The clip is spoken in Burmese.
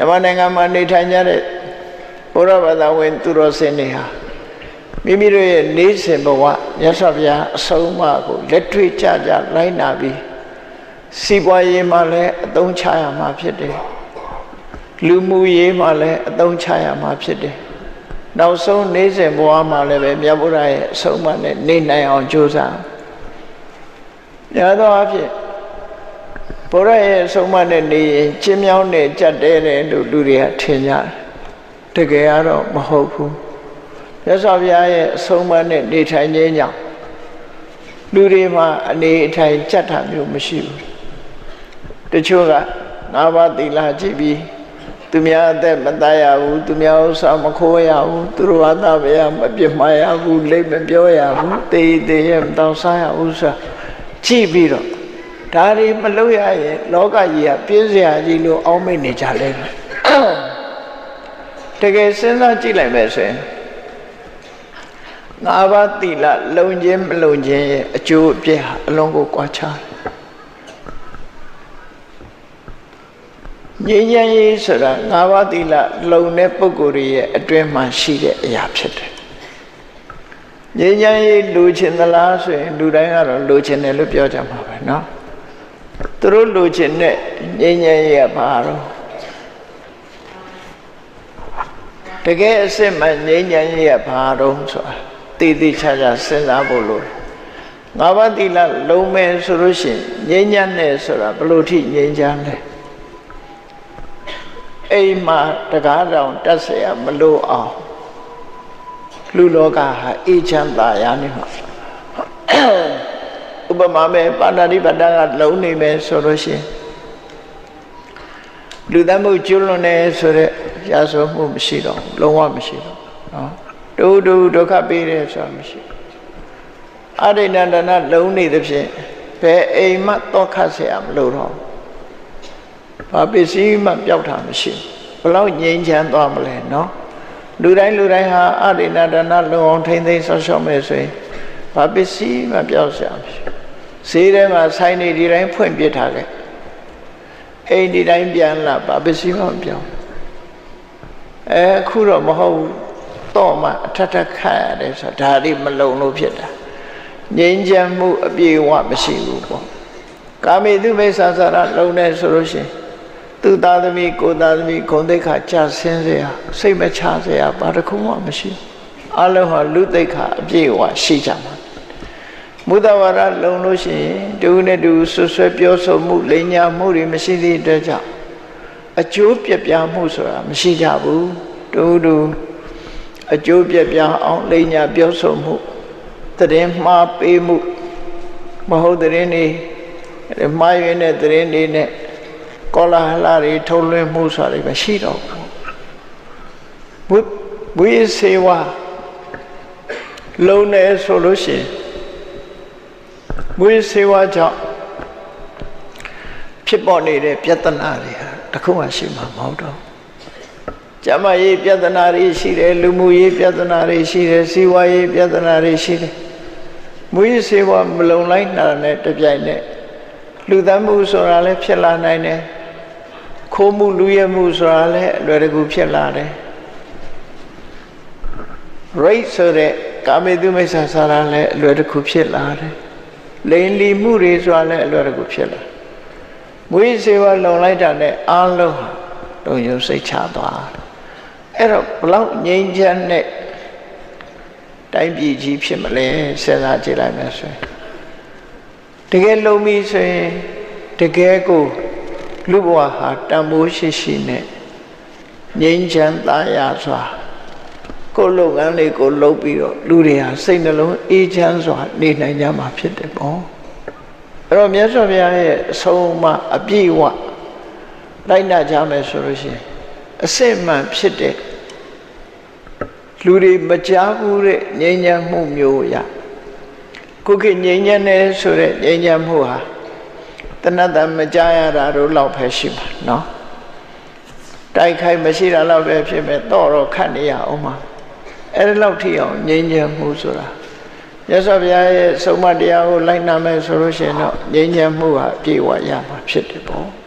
မြန်မာနိုင်ငံမှာနေထိုင်ကြတဲ့ဘုရားဘာသာဝင် သူတော်စင်တွေဟာမိမိတို့ရဲ့နေစဉ်ဘဝမြတ်စွာဘုရားအဆုံးအမကိုလက်တွေ့ကြကြလိုက်နာပြီးစီးပွားရေးမှာလည်းအသုံးချရမှာဖြစ်တယ်လူမှုရေးမှာလည်းအသုံးချရမှာဖြစ်တယ်နောက်ဆုံးနေစဉ်ဘဝမှာလည်းပဲမြတ်ဗုဒ္ဓရဲ့အဆုံးအမနဲ့နေနိုင်အောင်ကြိုးစားရသောအဖြစ် ဘုရားရဲ့အဆုံးအမနဲ့နေရင်ချင်းမြောင်းနဲ့ကြက်တဲတယ်လို့လူတွေကထင်ကြတယ်တကယ်ကတော့မဟုတ်ဘူးမြတ်စွာဘုရားရဲ့အဆုံးအမနဲ့နေထိုင်ခြင်းကြောင့်လူတွေမှာအနေအထိုင်ကြက်တာမျိုးမရှိဘူးတချို့ကငါးပါးသီလကြည့်ပြီးသူများအသက်မတတ်ရဘူးသူများဥစ္စာမခိုးရဘူးသူတို့ဘာသာဗျာမပြစ်မှားရဘူးလိမ့်မပြောရဘူးတေးတေးရမတော်စားရဘူးဆိုကြည့်ပြီးတော့ ဒါတွေမလုပ်ရရင်လောကကြီးကပြည့်စရာကြီးလို့အောင်းမိတ်နေကြလဲတကယ်စဉ်းစားကြည့်လိုက်မယ်ဆိုရင်ငါးပါးသီလလုံခြင်းမလုံခြင်းရဲ့အကျိုးအပြည့်ဟာအလုံးကိုကွာခြားတယ်ငြိမ်းချမ်းရေးဆိုတာငါးပါးသီလလုံတဲ့ပုဂ္ဂိုလ်တွေရဲ့အတွင်းမှာရှိတဲ့အရာဖြစ်တယ်ငြိမ်းချမ်းရေးလူချင်းသလားဆိုရင်လူတိုင်းကတော့လူချင်းတယ်လို့ပြောကြမှာပဲเนาะ သူတို့လူချင်းတဲ့ငြိမ်းချမ်းရေးကဘာတော့တကယ်အစ်စ်မှငြိမ်းချမ်းရေးကဘာတော့ဆိုတာတည်တည်ချာချာစဉ်းစားဖို့လိုတယ်ငါးပါးသီလလုံးမယ်ဆိုလို့ရှိရင်ငြိမ်းချမ်းတယ်ဆိုတာဘယ်လိုထိငြိမ်းချမ်းလဲအိမ်မှာတကားတောင်တက်เสียမလို့အောင်လူလောကဟာအေးချမ်းသာရနေမှာ ဥပမာမဲ့ပါဏာတိပတ္တကလုံးနေမယ်ဆိုလို့ရှိရင်လူသမှုကျွလွန်နေဆိုတဲ့ရာဇဝမှုမရှိတော့လုံးဝမရှိတော့နော်တူတူဒုက္ခပေးတယ်ဆိုတာမရှိအရိဏဒနာလုံးနေသဖြင့်ဘယ်အိမ်မှတော့ခတ်เสียမလို့တော့ဘာပစ္စည်းမှပျောက်တာမရှိဘလောက်ငြိမ်းချမ်းသွားမလဲနော်လူတိုင်းလူတိုင်းဟာအရိဏဒနာလုံအောင်ထိမ့်သိမ်းဆော့ရှော့မယ်ဆိုရင်ဘာပစ္စည်းမှပျောက်เสียမရှိ ဈေးထဲမှာဆိုင်နေဒီတိုင်းဖွင့်ပြထားခဲ့အိမ်ဒီတိုင်းပြန်လာဘာပစ္စည်းမှမပြောင်းအဲအခုတော့မဟုတ်ဘူးတော့မှအထက်ထက်ခတ်ရတယ်ဆိုတာဒါလေးမလုံလို့ဖြစ်တာငြိမ်းချမ်းမှုအပြည့်အဝမရှိဘူးပေါ့ကာမေတုမိစ္ဆာစာရလုံနေဆိုလို့ရှိရင်သူသားသမီးကိုသားသမီးဂုံသိက္ခာကြဆင်းเสียစိတ်မချเสียဘာတစ်ခုမှမရှိအလုံးဟာလူသိက္ခာအပြည့်အဝရှိကြမှာ မုဒ္ဒဝါဒလုံလို့ရှိရင်တူနဲ့တူဆွဆွဲပြောဆိုမှုလိမ်ညာမှုတွေမရှိသည့်အတွက်ကြောင့်အကျိုးပြပြမှုဆိုတာမရှိကြဘူးတူတူအကျိုးပြပြအောင်လိမ်ညာပြောဆိုမှုတရင်မှားပေးမှုမဟုတ်တရင်နေမှားရင်းတဲ့တရင်တွေနဲ့ကောလာဟလတွေထုတ်လွှင့်မှုဆိုတာတွေမရှိတော့ဘူးဘုရားစေဝါလုံးနေဆိုလို့ရှိရင် ဘုရားစေဝါကြောင့်ဖြစ်ပေါ်နေတဲ့ပြဿနာတွေဟာတခုမှရှိမှာမဟုတ်တော့ကျမရေးပြဿနာတွေရှိတယ်လူမှုရေးပြဿနာတွေရှိတယ်စီးပွားရေးပြဿနာတွေရှိတယ်မူရေးစေဝါမလုံလိုက်တာနဲ့တပြိုင်နက်လူသတ်မှုဆိုတာလည်းဖြစ်လာနိုင်တယ်ခိုးမှုလူရဲမှုဆိုတာလည်းအလွယ်တကူဖြစ်လာတယ်ရိတ်ဆိုတဲ့ကာမေတုမိစ္ဆာစာရလည်းအလွယ်တကူဖြစ်လာတယ် လိန်လီမှုတွေဆိုတာလည်းအလွယ်တကူဖြစ်လာမွေးစေဝါလုံလိုက်တာနဲ့အားလုံးဟာလုံယုံစိတ်ချသွားအဲ့တော့ဘလောက်ငြိမ်းချမ်းတဲ့တိုင်းပြည်ကြီးဖြစ်မလဲစဉ်းစားကြည့်လိုက်မယ်ဆိုရင်တကယ်လုံပြီဆိုရင်တကယ်ကိုလူဘဝဟာတန်ဖိုးရှိရှိနဲ့ငြိမ်းချမ်းသာရစွာ ကိုယ်လုပ်ငန်းလေးကိုလုပ်ပြီးတော့လူတွေဟာစိတ်နှလုံးအေးချမ်းစွာနေနိုင်ကြမှာဖြစ်တယ်ပေါ့အဲ့တော့မြတ်စွာဘုရားရဲ့အဆုံးအမအပြည့်ဝလိုက်နာကြမယ်ဆိုလို့ရှိရင်အစစ်မှန်ဖြစ်တဲ့လူတွေမကြားဘူးတဲ့ငြိမ်းချမ်းမှုမျိုးရကိုယ်ကငြိမ်းချမ်းတယ်ဆိုတဲ့ငြိမ်းချမ်းမှုဟာတဏ္ဍမကြားရတာတို့လောက်ပဲရှိမှာနော်တိုက်ခိုက်မရှိတာလောက်ပဲဖြစ်မဲ့တော့တော့ခတ်နေရအောင်ပါ အဲ့ဒီလောက်ထိအောင်ငြိမ်းချမ်းမှုဆိုတာရသော်ဘုရားရဲ့ဆုံးမတရားကိုလိုက်နာမယ်ဆိုလို့ရှိရင်တော့ငြိမ်းချမ်းမှုဟာပြေဝရမှာဖြစ်တယ်ပေါ့